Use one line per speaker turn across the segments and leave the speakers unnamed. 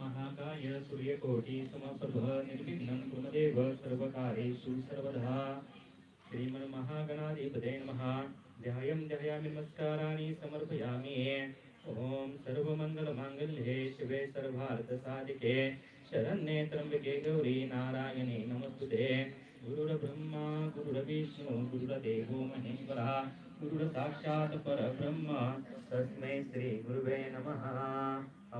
महाकाय सूर्यकोटी समप्रभ निर्विघ्नं कुमदेव सर्वकारेषु सर्वधा श्रीमन्महागणाधिपते नमः। ध्यायं ध्यायामि नमस्काराणि समर्पयामि। ॐ सर्वमङ्गलमाङ्गल्ये शिवे सर्वार्थसाधिके। शरण्ये त्र्यम्बके गौरी नारायणे नमस्तुते गुरुर्ब्रह्मा गुरुर्विष्णु गुरुर्देवो महेश्वरः गुरुर्साक्षात् परब्रह्म. तस्मै श्री गुरुवे नमः.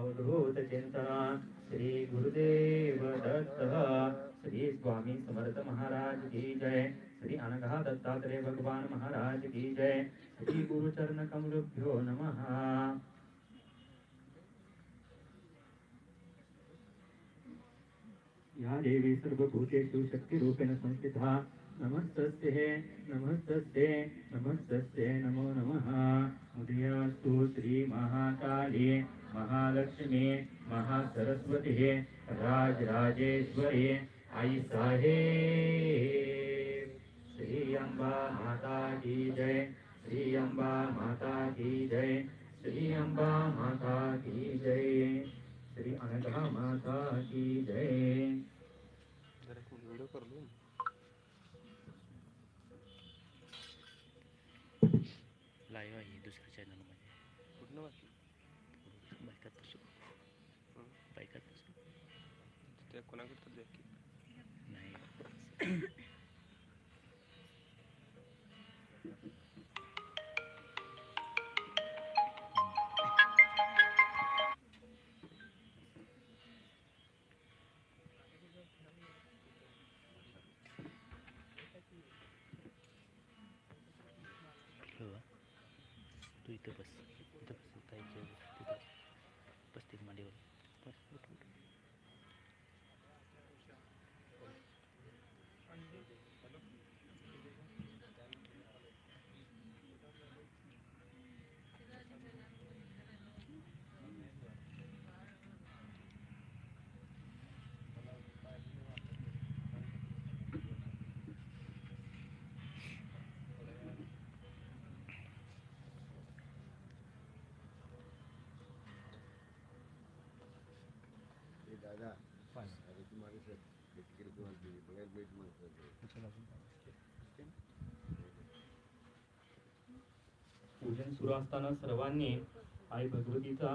अवधूतचिन्तना श्री गुरुदेव दत्तः. श्री स्वामी समर्थ महाराज की जय. श्री अनघा दत्तात्रेय भगवान महाराज की जय. श्री गुरुचरण कमलभ्यो नमः. या देवी सर्वभूतेषु शक्तिरूपेण संस्थिता नमस्तस्ते नमस्तस्ते नमस्तस्ते नमो नमः। उदयास्तु श्रीमहाकाली महालक्ष्मी महासरस्वतिः राजराजेश्वरी आई साहे श्री अम्बा माता की जय श्री अम्बा माता की जय श्री अम्बा माता की जय श्री अनघा माता की जय।
चालू कर लूँ
आहे दुसऱ्या चॅनलमध्ये
कुठनं बाकी?
बायकात
बसून
बायकात बसून
त्या कोणाकडे तर
नाही.
दादा अरे तुम्हाला सर तिकडे तुम्हाला बघायला भेट म्हणतात
पूजन सुरू असताना सर्वांनी आई भगवतीचा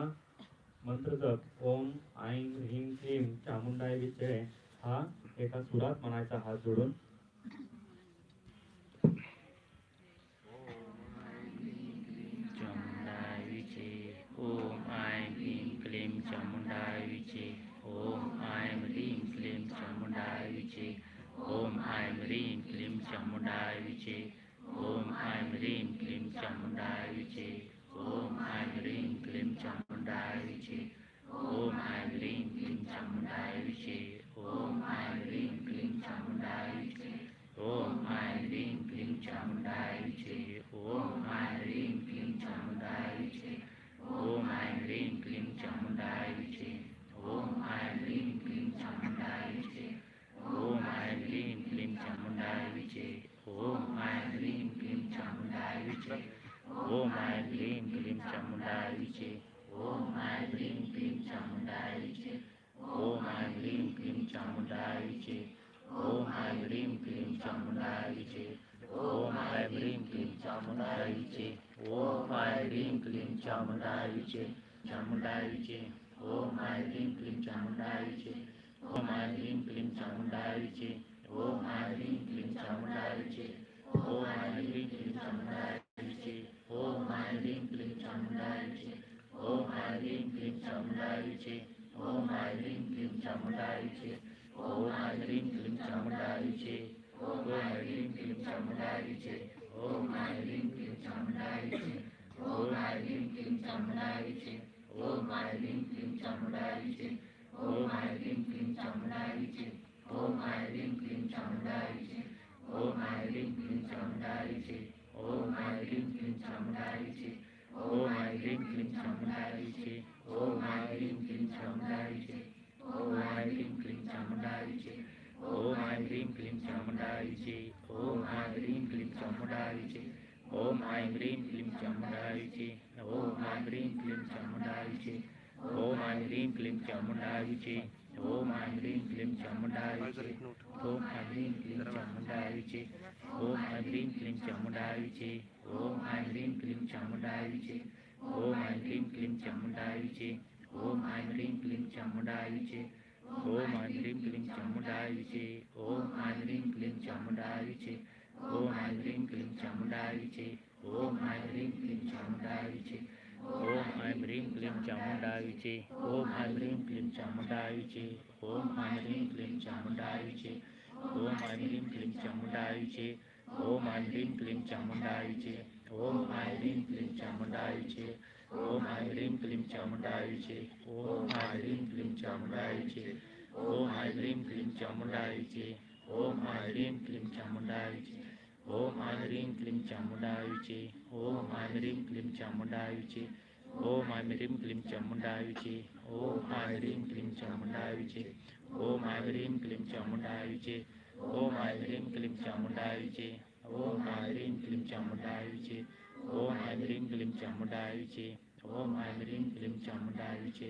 मंत्र जप ओम ऐं ह्रीं क्लीं चामुंडाय विजय हा एका सुरात म्हणायचा. हात जोडून.
चामुंडाय Om I am Reem Klim Chamundai Viche. Om I am Reem Klim Chamundai Viche. Om I am Reem Klim Chamundai Viche. Om I am Reem Klim Chamundai Viche. Om I am Reem Klim Chamundai Viche. Om I am Reem Klim Chamundai Viche. Om I am Reem Klim Chamundai Viche. Om I am Reem Klim Chamundai Viche. Om I am Reem Klim Chamundai Viche. चामुंडाई जय ओम आय क्लीम क्लीम चामुंडाई जय ओम आय क्लीम क्लीम चामुंडाई जय ओम आय क्लीम क्लीम चामुंडाई जय ओम आय क्लीम क्लीम चामुंडाई जय ओम आय क्लीम क्लीम चामुंडाई जय ओम आय क्लीम क्लीम चामुंडाई जय चामुंडाई जय ओम आय क्लीम क्लीम चामुंडाई जय ओम आय क्लीम क्लीम चामुंडाई जय ओम आय क्लीम क्लीम चामुंडाई जय ચામુંડાઈ છે ઓમ આઈ રીમ ક્લીમ ચામુંડાઈ છે O my Rinkin Chamdari Chi, O my Rinkin Chamdari Chi, O my Rinkin Chamdari Chi, O my Rinkin Chamdari Chi, O my Rinkin Chamdari Chi, O my Rinkin Chamdari Chi, O my Rinkin Chamdari Chi, O my Rinkin Chamdari Chi, O my Rinkin Chamdari Chi, O my Rinkin Chamdari ओम ऐं ह्रीं क्लीं चामुंडाई છે ओम ऐं ह्रीं क्लीं चामुंडाई ओम ऐं ह्रीं क्लीं चामुंडाई ओम ऐं ह्रीं क्लीं
चामुंडाई
ओम ऐं ह्रीं क्लीं चामुंडाई ओम ऐं ह्रीं क्लीं चामुंडाई છે ओम ऐं ह्रीं क्लीं चामुंडाई છે ओમ ऐं ह्रीं क्लीं चामुंडाई છે ओम ऐं ह्रीं क्लीं चामुंडाई છે ओम ऐं ह्रीं क्लीं चामुंडाई ओम ऐं ह्रीं क्लीं चामुण्डायुचे ओम ऐं ह्रीं क्लीं चामुण्डायुचे ओम ऐं ह्रीं क्लीं चामुण्डायुचे ओम ऐं ह्रीं क्लीं चामुण्डायुचे ओम ऐं ह्रीं क्लीं चामुण्डायुचे ओम ऐं ह्रीं क्लीं चामुण्डायुचे ओम ऐं ह्रीं क्लीं चामुण्डायुचे ओम ऐं ह्रीं क्लीं चामुण्डायुचे ओम ऐं ह्रीं क्लीं चामुण्डायुचे ओम ऐं ह्रीं क्लीं चामुण्डायुचे ઓમ આમ રીમ ક્લીમ ચામુંડાયુ છે ઓમ આમ રીમ ક્લીમ ચામુંડાયુ છે ઓમ આમ રીમ ક્લીમ ચામુંડાયુ છે ઓમ આમ રીમ ક્લીમ ચામુંડાયુ છે ઓમ આમ રીમ ક્લીમ ચામુંડાયુ છે ઓમ આમ રીમ ક્લીમ ચામુંડાયુ છે ઓમ આમ રીમ ક્લીમ ચામુંડાયુ છે ઓમ આમ રીમ ક્લીમ ચામુંડાયુ છે ઓમ આમ રીમ ક્લીમ ચામુંડાયુ છે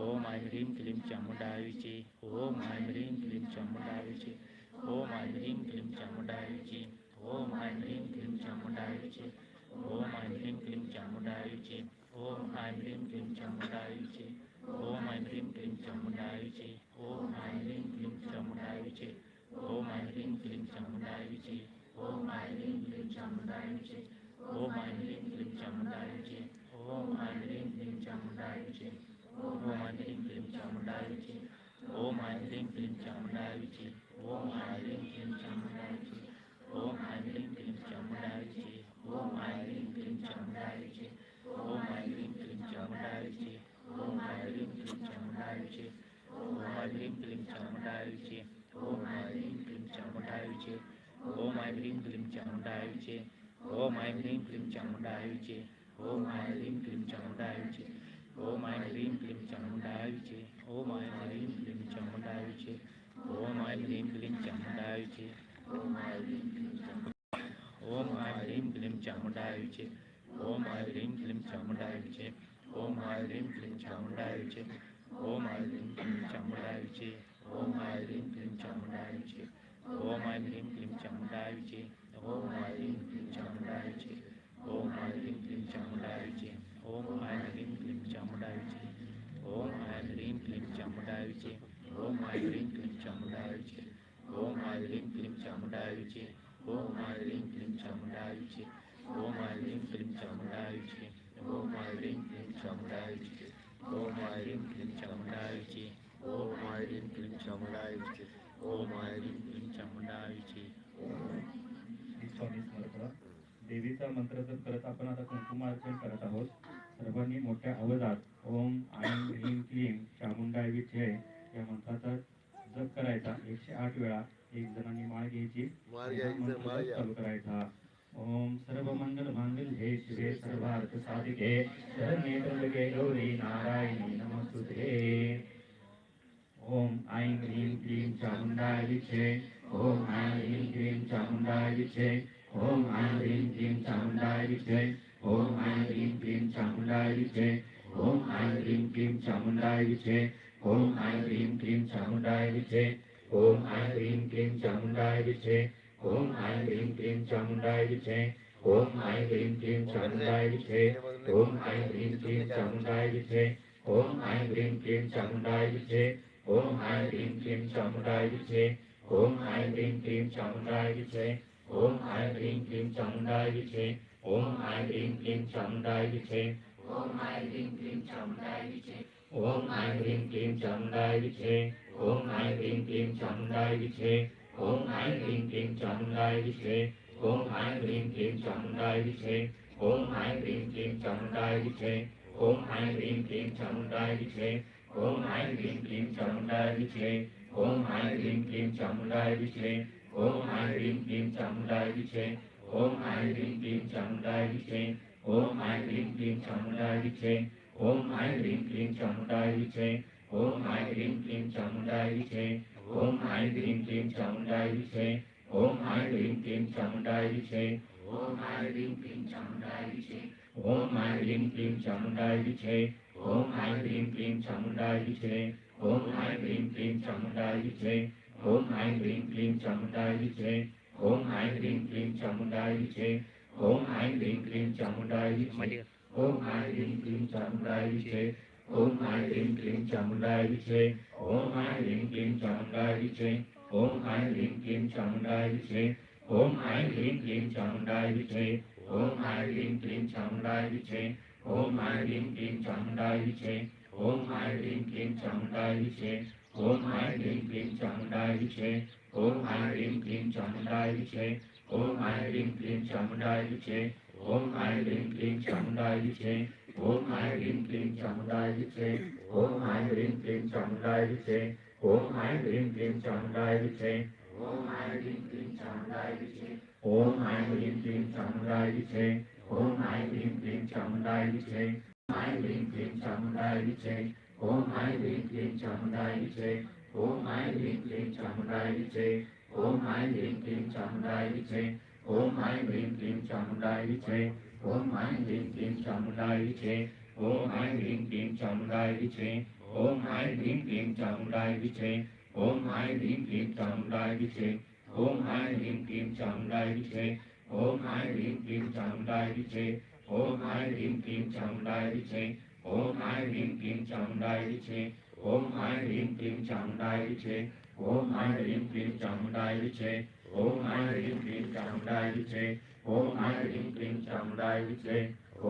ઓમ આમ રીમ ક્લીમ ચામુંડાયુ છે ઓમ આમ રીમ ક્લીમ ચામુંડાયુ છે ઓમ આમ રીમ ક્લીમ ચામુંડાયુ છે ઓમ આઈ લીમ ક્લીમ ચામુંડાય છે ઓમ આઈ લીમ ક્લીમ ચામુંડાય છે ઓમ આઈ લીમ ક્લીમ ચામુંડાય છે ઓમ આઈ લીમ ક્લીમ ચામુંડાય છે ઓમ આઈ લીમ ક્લીમ ચામુંડાય છે ઓમ આઈ લીમ ક્લીમ ચામુંડાય છે ઓમ આઈ લીમ ક્લીમ ચામુંડાય છે ઓમ આઈ લીમ ક્લીમ ચામુંડાય છે ઓમ આઈ લીમ ક્લીમ ચામુંડાય છે ઓમ આઈ લીમ ક્લીમ ચામુંડાય છે ઓમ આઈ લીમ ક્લીમ ચામુંડાય છે ઓમ આઈ લીમ ક્લીમ ચામુંડાય છે ओम ऐं ह्रीं क्लीं चामुण्डाय विचे ओम ऐं ह्रीं क्लीं चामुण्डायचे ओम ऐं ह्रीं क्लीं चामुण्डायचे ओम ऐं ह्रीं क्लीं चामुण्डायचे ओम ऐं ह्रीं क्लीं चामुण्डायचे ओम ऐं ह्रीं क्लीं चामुण्डायचे ओम ऐं ह्रीं क्लीं चामुण्डायचे ओम ऐं ह्रीं क्लीं चामुण्डायचे ओम ऐं ह्रीं क्लीं चामुण्डायचे ओम ऐं ह्रीं क्लीं चामुण्डायचे ओम ऐं ह्रीं क्लीं चामुण्डायचे ओम ऐं ह्रीं क्लीं चामुण्डायचे ओम ऐं ह्रीं क्लीं चामुण्डाय विचे ओम ऐं ह्रीं क्लीं चामुण्डाय विचे ओम ऐं ह्रीं क्लीं चामुण्डाय विचे ओम ऐं ह्रीं क्लीं चामुण्डाय ओम ऐं ह्रीं क्लीं चामुण्डाय विचे ओम ऐं ह्रीं क्लीं चामुण्डाय विचे ओम ऐं ह्रीं क्लीं चामुण्डाय विचे ओम ऐं ह्रीं क्लीं चामुण्डाय विचे ओम ऐं ह्रीं क्लीं चामुण्डाय विचे ओम ऐं ह्रीं क्लीं चामुण्डाय विचे ओम ऐं ह्रीं क्लीं चामुण्डाय विचे ओम ऐं ह्रीं चामुंडाईचे ओम आय ह्रीं क्लीं चामुंडाईचे ओम आय ह्रीं क्लीं चामुंडाईचे ओम आय ह्रीं क्लीं ओम आय ह्रीं क्लीं चामुंडाईचे ओम आय ह्रीं क्लीं ओम
आय ह्रीं क्लीं
देवीचा मंत्र जर करत आपण आता कुंकुमार्पण करत आहोत सर्वांनी मोठ्या आवाजात ओम आयम ह्रीम क्लीम चामुंडा विठ्ठे या मंत्राचा जप करायचा एकशे आठ वेळा एक जणांनी माळ घ्यायची हा मंत्र
माळ
जप
घ्या.
चालू करायचा ओम सर्व मंगल मांगल्ये शिवे सर्वार्थ साधिके। शरण्ये त्र्यंबके गौरी नारायणी नमस्तुते। ओम ऐं ह्रीं क्लीं चामुण्डाय विचे ओम ऐं ह्रीं क्लीं चामुण्डाय विचे ओम ऐं ह्रीं क्लीं चामुण्डाय विचे ओम ऐं ह्रीं क्लीं चामुण्डाय विचे ओम ऐं ह्रीं क्लीं चामुण्डाय विचे ओम ऐं ह्रीं क्लीं चामुण्डाय विचे ओम ऐं ह्रीं क्लीं चामुण्डाय विचे ओम ऐं ह्रीं क्लीं चामुण्डाय विचे ओम ऐं ह्रीं क्लीं चामुण्डाय विचे ओम ऐं ह्रीं क्लीं चामुण्डाय विचे ओम ऐं ह्रीं क्लीं चामुण्डाय विचे ओम ऐं ह्रीं क्लीं चामुण्डाय विचे ओम ऐं ह्रीं क्लीं चामुण्डाय विचे ओम ऐं ह्रीं क्लीं चामुण्डाय विचे ओम ऐं ह्रीं क्लीं चामुण्डाय विचे ओम ऐं ह्रीं क्लीं चामुण्डाय विचे ओम ऐं ह्रीं क्लीं चामुण्डाय विचे ओम ऐं ह्रीं क्लीं चामुण्डाय विचे ओम ऐं ह्रीं क्लीं चामुण्डाय विचे ओम ऐं ह्रीं क्लीं चामुण्डाय विचे ओम ऐं ह्रीं क्लीं चामुण्डाय विचे ओम ऐं ह्रीं क्लीं चामुण्डाय विचे ओम ऐं ह्रीं क्लीं चामुण्डाय विचे ओम ऐं ह्रीं क्लीं चामुण्डाय विचे ओम ऐं ह्रीं क्लीं चामुण्डाय विचे ओम ऐं ह्रीं क्लीं चामुण्डाय विचे ओम ऐं ह्रीं क्लीं चामुण्डाय विचे ओम ऐं ह्रीं क्लीं चामुण्डाय विचे ओम ऐं ह्रीं क्लीं चामुण्डाय विचे ओम ऐं ह्रीं क्लीं चामुण्डाय विचे ओम ऐं ह्रीं क्लीं चामुण्डाय विचे
ओम आय ह्रीं क्लीं चामुण्डाय विचे
ओम ऐं ह्रीं क्लीं चामुण्डाय विचे ओम ऐं ह्रीं क्लीं चामुण्डाय विचे ओम ऐं ह्रीं क्लीं चामुण्डाय विचे ओम ऐं ह्रीं क्लीं चामुण्डाय विचे ओम ऐं ह्रीं क्लीं चामुण्डाय विचे ओम ऐं ह्रीं क्लीं चामुण्डाय विचे
मध्ये
ॐ ऐं ह्रीं क्लीं चामुण्डाय विचे ॐ ऐं ह्रीं क्लीं चामुण्डाय विचे ॐ ऐं ह्रीं क्लीं चामुण्डाय विचे ॐ ऐं ह्रीं क्लीं चामुण्डाय विचे ॐ ऐं ह्रीं क्लीं चामुण्डाय विचे ॐ ऐं ह्रीं क्लीं चामुण्डाय विचे ॐ ऐं ह्रीं क्लीं चामुण्डाय विचे ॐ ऐं ह्रीं क्लीं चामुण्डाय विचे ॐ ऐं ह्रीं क्लीं चामुण्डाय विचे ॐ ऐं ह्रीं क्लीं चामुण्डाय विचे ॐ ऐं ह्रीं क्लीं चामुण्डाय विचे ओम आय ह्रीं क्लीं चामुण्डाय विषे ओम आय ह्रीं क्लीं चामुण्डाय विषे ओम आय ह्रीं क्लीं चामुण्डाय विषे ओम आय ह्रीं क्लीं चामुण्डाय विषे ओम आय ह्रीं क्लीं चामुण्डाय विषे ओम आय ह्रीं क्लीं चामुण्डाय विषे ओम आय ह्रीं क्लीं चामुण्डाय विषे आय ह्रीं क्लीं चामुण्डाय विषे ओम आय ह्रीं क्लीं चामुण्डाय विषे ओम आय ह्रीं क्लीं चामुण्डाय विषे ओम आय ह्रीं क्लीं चामुण्डाय विषे ॐ ऐं ह्रीं क्लीं चामुण्डाय विचे ॐ ऐं ह्रीं क्लीं चामुण्डाय विचे ॐ ऐं ह्रीं क्लीं चामुण्डाय विचे ॐ ऐं ह्रीं क्लीं चामुण्डाय विचे ॐ ऐं ह्रीं क्लीं चामुण्डाय विचे ॐ ऐं ह्रीं क्लीं चामुण्डाय विचे ॐ ऐं ह्रीं क्लीं चामुण्डाय विचे ॐ ऐं ह्रीं क्लीं चामुण्डाय विचे ॐ ऐं ह्रीं क्लीं चामुण्डाय विचे ॐ ऐं ह्रीं क्लीं चामुण्डाय विचे ॐ ऐं ह्रीं क्लीं चामुण्डाय विचे ॐ ऐं ह्रीं क्लीं चामुण्डाय विचे ॐ ऐं ह्रीं क्लीं चामुण्डाय विचे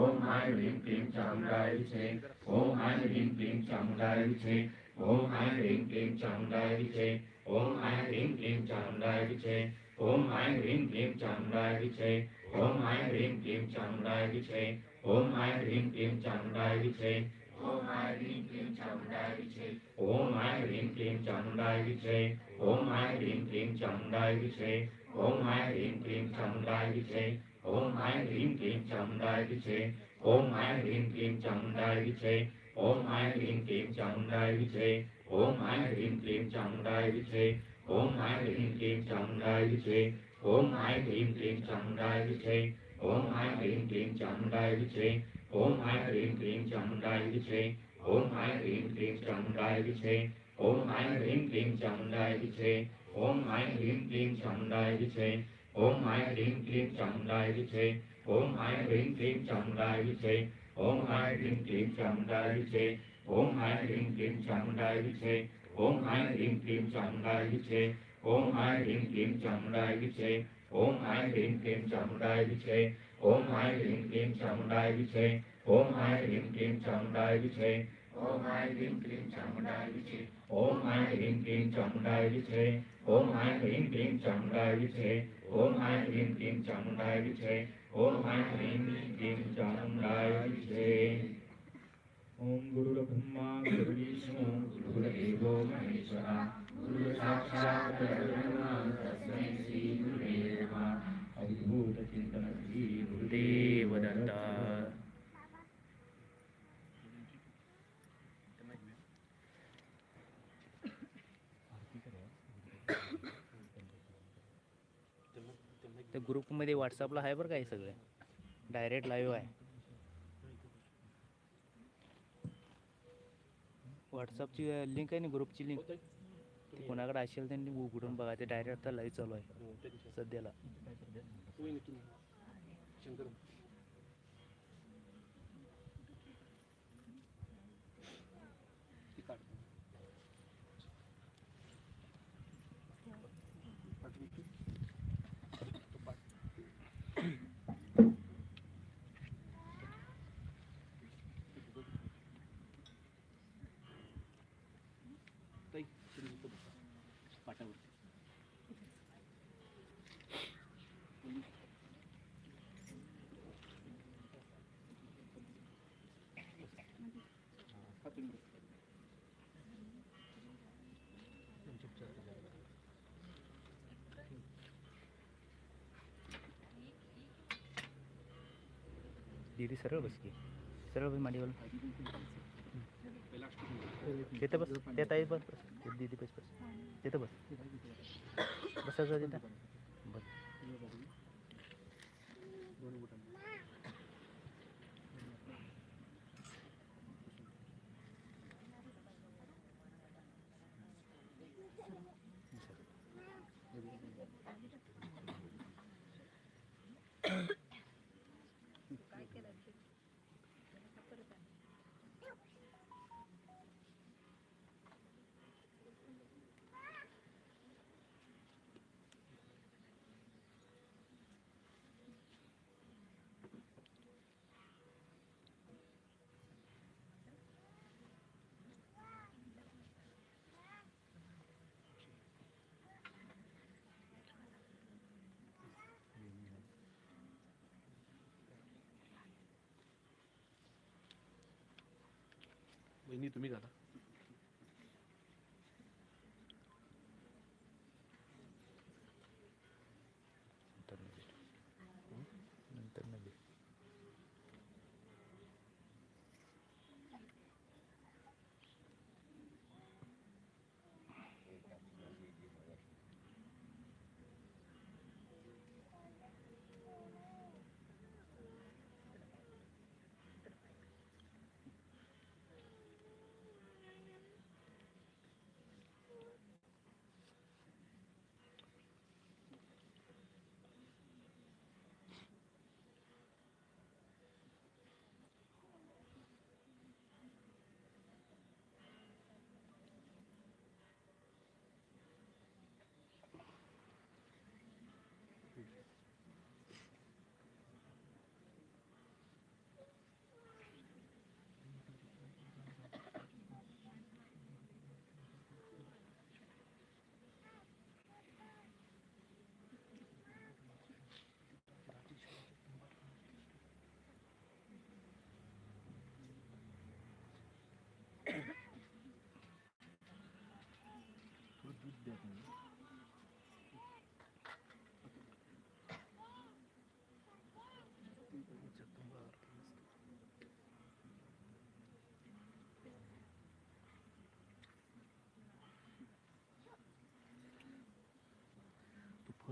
ॐ ऐं ह्रीं क्लीं चामुण्डाय विचे ॐ ऐं ह्रीं क्लीं चामुण्डाय विचे ॐ ऐं ह्रीं क्लीं चामुण्डाय विचे ॐ ऐं ह्रीं क्लीं चामुण्डाय विचे ॐ ऐं ह्रीं क्लीं चामुण्डाय विचे ॐ ऐं ह्रीं क्लीं चामुण्डाय विचे ॐ ऐं ह्रीं क्लीं चामुण्डाय विचे ॐ ऐं ह्रीं क्लीं चामुण्डाय विचे ॐ ऐं ह्रीं क्लीं चामुण्डाय विचे ॐ ऐं ह्रीं क्लीं चामुण्डाय विचे ॐ ऐं ह्रीं क्लीं चामुण्डाय विचे ॐ ऐं ह्रीं क्लीं चामुण्डाय विचे ॐ ऐं ह्रीं क्लीं चामुण्डाय विचे ॐ ऐं ह्रीं क्लीं चामुण्डाय विचे ॐ ऐं ह्रीं क्लीं चामुण्डाय विचे ॐ ऐं ह्रीं क्लीं चामुण्डाय विचे ॐ ऐं ह्रीं क्लीं चामुण्डाय विचे ॐ ऐं ह्रीं क्लीं चामुण्डाय विचे ॐ ऐं ह्रीं क्लीं चामुण्डाय विचे ॐ ऐं ह्रीं क्लीं चामुण्डाय विचे ॐ ऐं ह्रीं क्लीं चामुण्डाय विचे ॐ ऐं ह्रीं क्लीं चामुण्डाय विचे ॐ ऐं ह्रीं क्लीं चामुण्डाय विचे ॐ ऐं ह्रीं क्लीं चामुण्डाय विचे ॐ ऐं ह्रीं क्लीं चामुण्डाय विचे ॐ ऐं ह्रीं क्लीं चामुण्डाय विचे ॐ ऐं ह्रीं क्लीं चामुण्डाय विचे ॐ ऐं ह्रीं क्लीं चामुण्डाय विचे ॐ ऐं ह्रीं क्लीं चामुण्डाय विचे ओम हाय ह्रीं क्लीं चामुण्डाय विषे ओम हाय ह्रीं क्लीं चामुण्डाय विषे ओम हाय ह्रीं क्लीं चामुण्डाय विषे ओम हाय ह्रीं क्लीं चामुण्डाय विषे ओम हाय ह्रीं क्लीं चामुण्डाय विषे ओम हाय ह्रीं क्लीं चामुण्डाय विषे ओम हाय ह्रीं क्लीं चामुण्डाय विषे ओम गुरुर्ब्रह्मा गुरुर्विष्णु गुरुर्देवो महेश्वरा गुरुर्साक्षात् परब्रह्म तस्मै श्री
व्हॉट्सअपला आहे बरं का हे सगळे. डायरेक्ट लाईव्ह आहे. व्हॉट्सअपची लिंक आहे ना ग्रुपची लिंक ती कोणाकडे असेल त्यांनी उघडून बघा. ते डायरेक्ट आता लाईव्ह चालू आहे. सध्याला. दीदी सरळ बस की. सरळ बस मांडीवर. तिथं बस. त्यात आहे बस बस. दीदी बस बस. तिथं बस. बसायचं तिथं.
वहिनी तुम्ही घाला.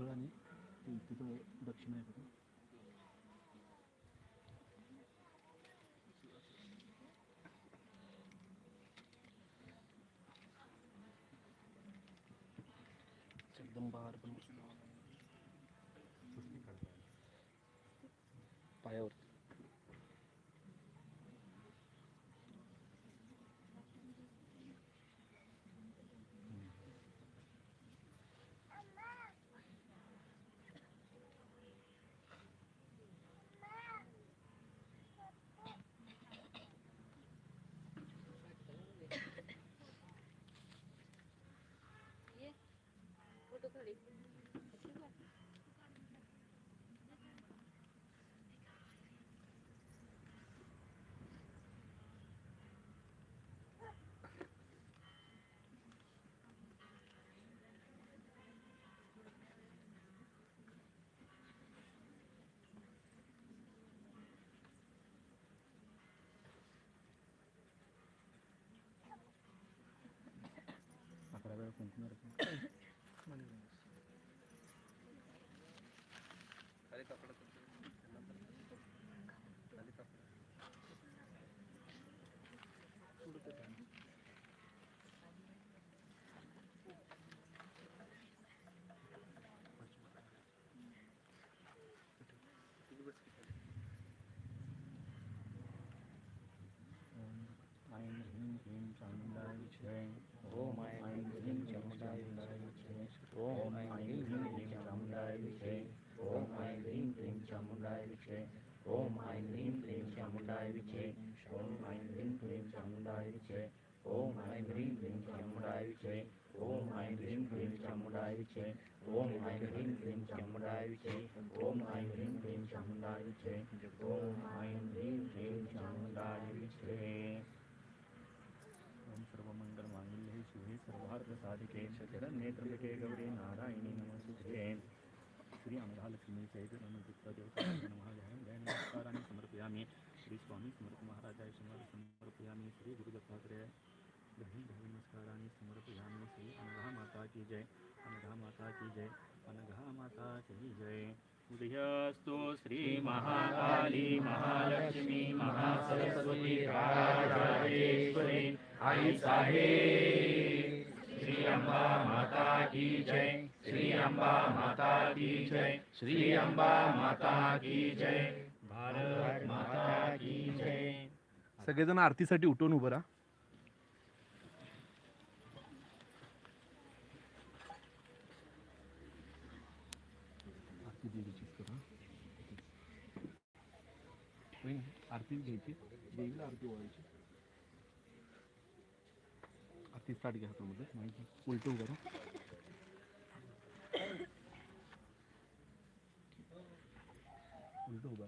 उखळ आणि तिथं दक्षिण आहे बघा एकदम बाहेर पण पायावर
para ver
con ह्रीं क्लीं चामुण्डाय विच्महे ॐ ऐं ह्रीं चामुण्डाय विच्महे ॐ ऐं ह्रीं क्लीं चामुण्डाय विच्महे ॐ ऐं ह्रीं क्लीं चामुण्डाय विच्महे ॐ ऐं ह्रीं क्लीं चामुण्डाय विच्महे ॐ ऐं ह्रीं क्लीं चामुण्डाय विच्महे ॐ ऐं ह्रीं क्लीं चामुण्डाय विच्महे ॐ ऐं ह्रीं क्लीं चामुण्डाय विच्महे ॐ ऐं ह्रीं क्लीं चामुण्डाय विच्महे ॐ ऐं ह्रीं क्लीं चामुण्डाय विच्महे ॐ ऐं ह्रीं क्लीं चामुण्डाय विच्महे ओम सर्वमंगल मांगल्ये पार्थसाधिके क्षतिरन्नेत्रके गौरे नारायणी नमस्तुते। श्री अमरालक्ष्मी चैतन्यदेवता महाजयं जय नमस्काराने समर्पयामि। श्री स्वामी समर्थ महाराजाय समर्थ समर्पयामि। श्री गुरुदत्तात्रेय दही दही नमस्काराने समर्पयामि। श्री अनघा माता की जय। अनघा माता की जय। अनघा माता की जय। उदयास्तु श्री महाकाली महालक्ष्मी महासरस्वती राजेश्वरी श्री अंबा माता की जय श्री अंबा माता की जय श्री अंबा माता की जय भारत माता की जय.
सगळेजण आरतीसाठी उठून उभं राहा.
आरती आरती घ्यायची देवीला आरती ओळायची पस्तीस साठ घ्या हातामध्ये. माहिती? उलटून करा. उलटं उभार.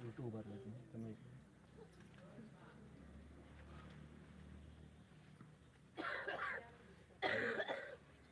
उलटं उभारलं तुम्ही. तर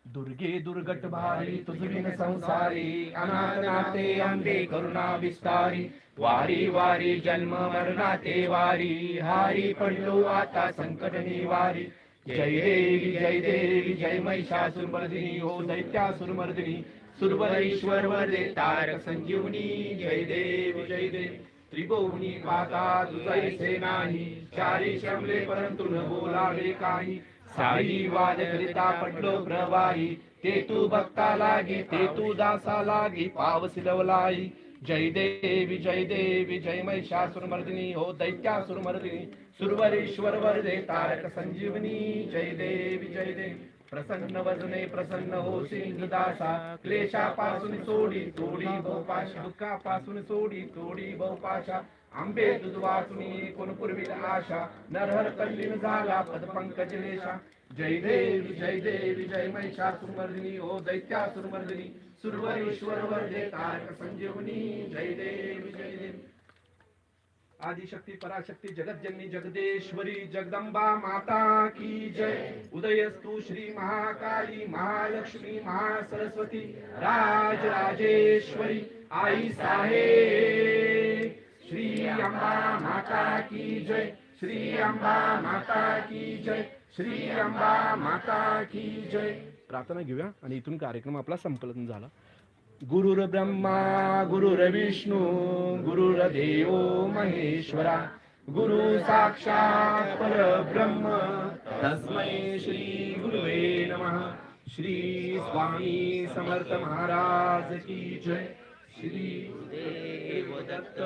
दुर्गे दुर्गट भारी तुझविन संसारी अनाथनाते अंबे करुणा विस्तारी वारी वारी जन्म मरणाते वारी हारी पडलो आता संकट निवारी. जय देवी जय देवी जय महिषासुरमर्दिनी हो दैत्यासुरमर्दिनी सुरवरेश्वर वरदे तारक संजीवनी जय देवी जय देवी। त्रिभुवनी पाता तुझैसे नाही चारी श्रमले परंतु न बोलावे काही। साई वाद करिता पडलो प्रवाही ते तू भक्ता लागी ते तू दासा लागी पावसी लवलाई जय देवी जय देवी जय महिषासुरमर्दिनी हो दैत्यासुरमर्दिनी सुरवरेश्वर वरदे तारक संजीवनी जय देवी जय देवी. प्रसन्न वजने प्रसन्न हो दासा क्लेशापासून सोडी तोडी बहुपाशा दुःखापासून सोडी तोडी बहुपाशा. आंबे दुधवासुनी कोणपूर्वी आशा नरहर कल्लीन झाला पदपंकज लेशा जय देवी जय देवी जय महिषासुरमर्दिनी ओ दैत्यासुरमर्दिनी सुरवरेश्वर वरदे तारक संजीवनी जय देवी जय। आदिशक्ती पराशक्ती जगतजननी जगदेश्वरी जगदंबा माता की जय। उदयस्तु श्री महाकाली महालक्ष्मी महासरस्वती राज राजेश्वरी। आई साहे। श्री अंबा माता की जय। श्री अंबा माता की जय। श्री अंबा माता की जय। प्रार्थना घेऊया आणि इथून कार्यक्रम आपला संपलन झाला. गुरुर ब्रह्मा गुरुर विष्णू गुरुर देव महेश्वरा गुरु साक्षात परब्रह्म. तस्मै श्री गुरुवे नमः. श्री स्वामी समर्थ महाराज की जय. श्री
देव दत्त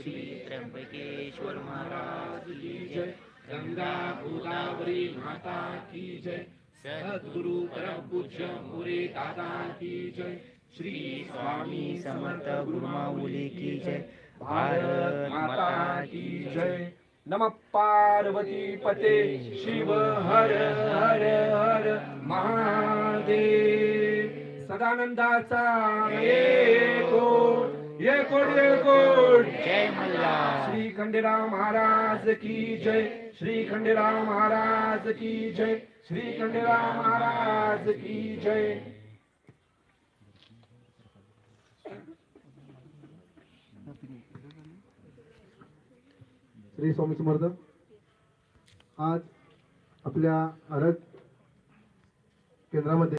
श्री त्र्यंबकेश्वर महाराज
की जय. गंगा गोदावरी माता की जय. सद्गुरु परम पूज्य मोरे दादा की जय। श्री स्वामी समर्थ गुरुमाऊली की जय। भारत माता की जय। नम पार्वती पते। शिव हर हर हर महादेव। सदानंदाचा एकोट एकोट एकोट
जय मल्हार।
श्री खंडेराव महाराज की जय। श्री खंडेराव महाराज की जय श्री खंडेराव महाराज की जय.
श्री स्वामी समर्थ आज आपल्या आरत केंद्रामध्ये